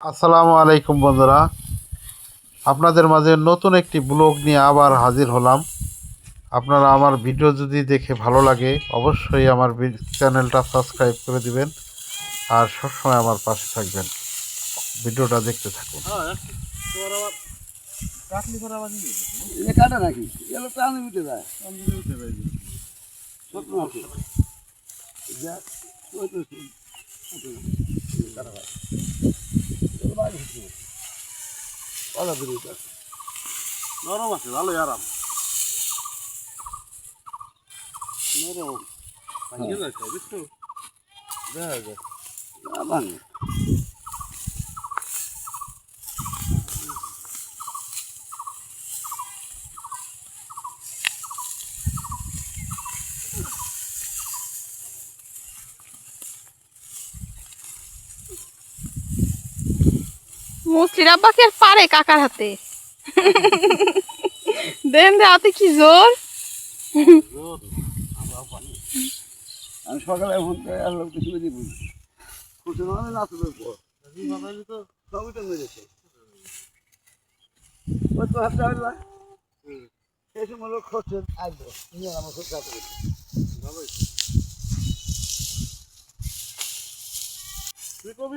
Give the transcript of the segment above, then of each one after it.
আসসালামু আলাইকুম বন্ধুরা। আপনাদের মাঝে নতুন একটি ব্লগ নিয়ে আবার হাজির হলাম। আপনারা আমার ভিডিও যদি দেখে ভালো লাগে অবশ্যই আমার চ্যানেলটা সাবস্ক্রাইব করে দিবেন আর সবসময় আমার পাশে থাকবেন। ভিডিওটা দেখতে থাকুন। উঠে যায়। আছে হয়। হচ্ছে। পালা বেরিয়ে যাচ্ছে। নরম আছে ভালো আরাম নরম। ভাঙিয়ে যাচ্ছে দেখা যায় ভাঙে। মুসলির আব্বা কি আর পারে কাকার হাতে। দেন দে হাতে কি জোর? আমি সকালে ফোন করে আর লোক কিছু দিয়ে বলি খুশি না পর। সবই তো মেরেছে। ওই তো হাতে আসলা সেই সময় লোক খরচ আসব নিয়ে আমার খুব কাছে। তুই কবি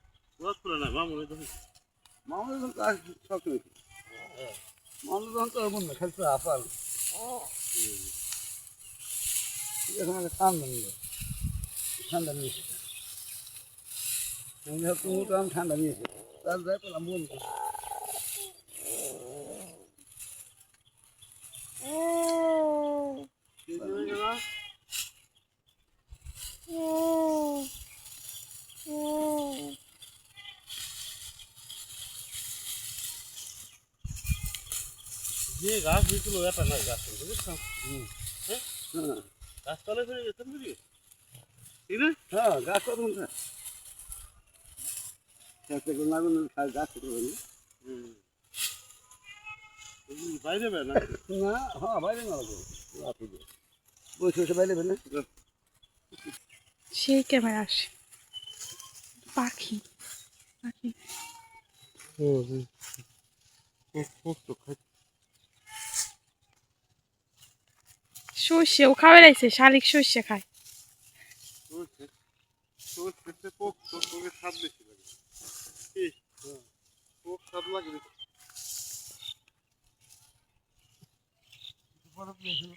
করে না মামুন এই দেখুন। মামলা যখন কাজ সব খুলে মামলা যখন তো বন্ধ, খালি তো আপাল এখন একটা ঠান্ডা নিয়ে ঠান্ডা নিয়ে আমি ভাবছি ঠান্ডা নিয়ে তার যাই পেলাম, বন্ধ কি করে গেলা? যে গাছ দিয়েছিল এটা নয় গাছ বুঝছ? হ্যাঁ? হ্যাঁ। গাছ তলে ফিরে গেছেন বুঝি ঠিক না? হ্যাঁ গাছ কত খেতে করে লাগুন গাছ হুম। বাইরে বের না না হ্যাঁ বাইরে না বসে বসে বাইরে না? সেই ক্যামেরা আসে। পাখি। পাখি। সর্ষে ও খাবে রাইছে শালিক সর্ষে খায়। সরষে সরষেতে পোক তোর পোকের স্বাদ বেশি লাগে কি পোক স্বাদ লাগে বেশি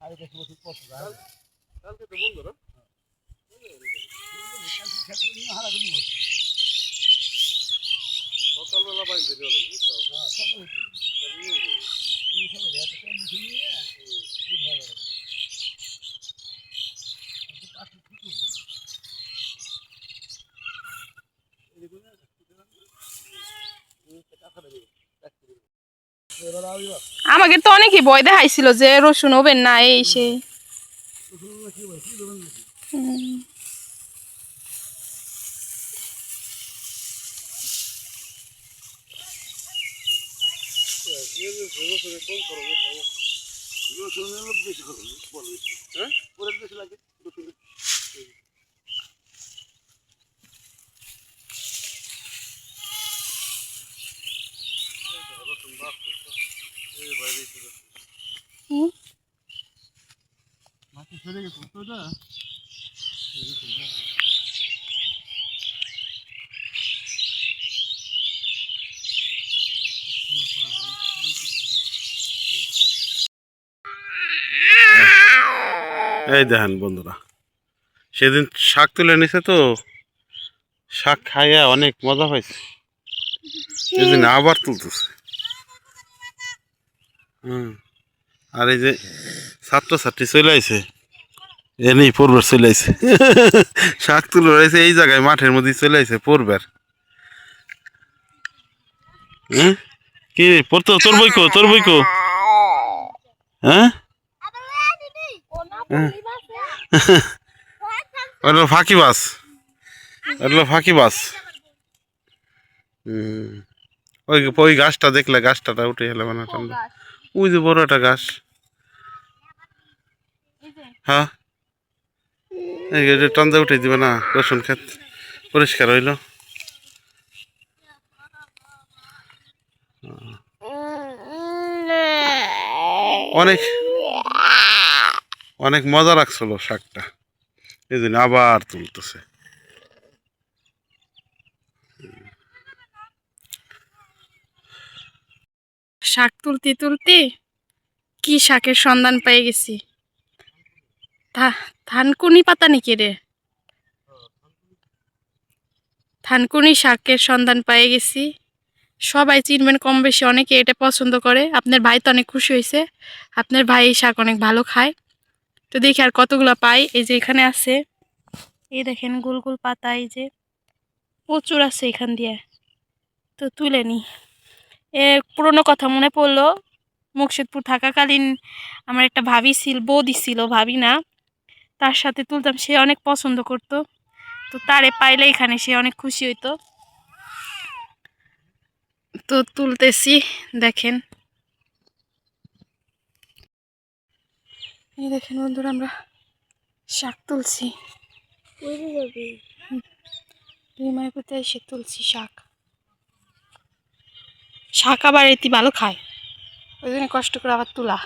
আর বেশি বসে পছন্দ কালকে তো বন্ধ না সকালবেলা বাইরে নিয়ে লাগে বুঝছ তা নিয়ে যাবে। আমাকে তো অনেকই ভয় দেখাইছিল যে রসুন হবেন না এই সে লোক বেশি হ্যাঁ? বেশি লাগে রসুন বাস করছ এই বাইরে ছিল হুম। মাটি ছেড়ে গেছে তো এটা এই দেখেন বন্ধুরা, সেদিন শাক তুলে নিছে তো, শাক খাইয়া অনেক মজা পাইছে। সেদিন আবার তুলতেছে। হুম। আর এই যে ছাত্রছাত্রী চলে আইছে। এনেই পূর্বের চলে আইছে। শাক তুলে রয়েছে এই জায়গায়, মাঠের মধ্যে চলে আইছে পূর্বের হ্যাঁ? কি পড়তো? তোর বই কো, তোর বই কো। হ্যাঁ? ওটা ফাঁকি বাস। ওটা ফাঁকি বাস। ওই ওই গাছটা দেখলে গাছটা উঠে এলে মানে ওই যে বড় একটা গাছ। হ্যাঁ? টান্দা উঠে দিবে না, রসুন ক্ষেত। পরিষ্কার হইল। অনেক অনেক মজা লাগছিল শাকটা। এই জন্য আবার তুলতেছে। শাক তুলতে তুলতে কি শাকের সন্ধান পেয়ে গেছি? থানকুনি পাতা নাকি রে? থানকুনি শাকের সন্ধান পেয়ে গেছি। সবাই চিনবেন কম বেশি অনেকে এটা পছন্দ করে। আপনার ভাই তো অনেক খুশি হয়েছে। আপনার ভাই এই শাক অনেক ভালো খায়। তো দেখি আর কতগুলো পাই। এই যে এখানে আছে। এই দেখেন গোল গোল পাতা, এই যে প্রচুর আছে এখান দিয়ে। তো তুলে নি। এ পুরনো কথা মনে পড়ল। মুর্শিদপুর থাকাকালীন আমার একটা ভাবি ছিল বৌদি ছিল ভাবি না। তার সাথে তুলতাম সে অনেক পছন্দ করতো। তো তারে পাইলে এখানে সে অনেক খুশি হইতো। তো তুলতেছি দেখেন। এই দেখেন বন্ধুরা আমরা শাক তুলছি। মায়ের কোথায় এসে তুলছি শাক। শাক আবার এটি ভালো খায়। ওই জন্য কষ্ট করে আবার তোলা।